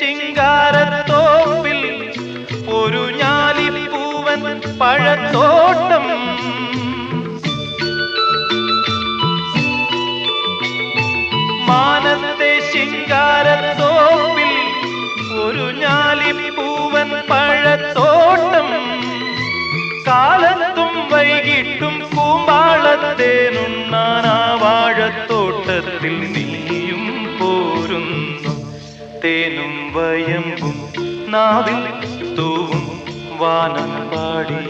ശിങ്കാരത്തോപ്പിൽ ഒരു ഞാലിപ്പൂവൻ പഴത്തോട്ടം. മാനത്തെ ശിങ്കാരത്തോപ്പിൽ ഒരു ഞാലിപ്പൂവൻ പഴത്തോട്ടം. കാലത്തും വൈകിട്ടും കൂമ്പാളത്തേനുണ്ണാൻ ആ വാഴത്തോട്ടത്തിൽ നീയും പോരുന്നു. തേനും വയമ്പും നാവിൽ തൂവും വാനം പാടി.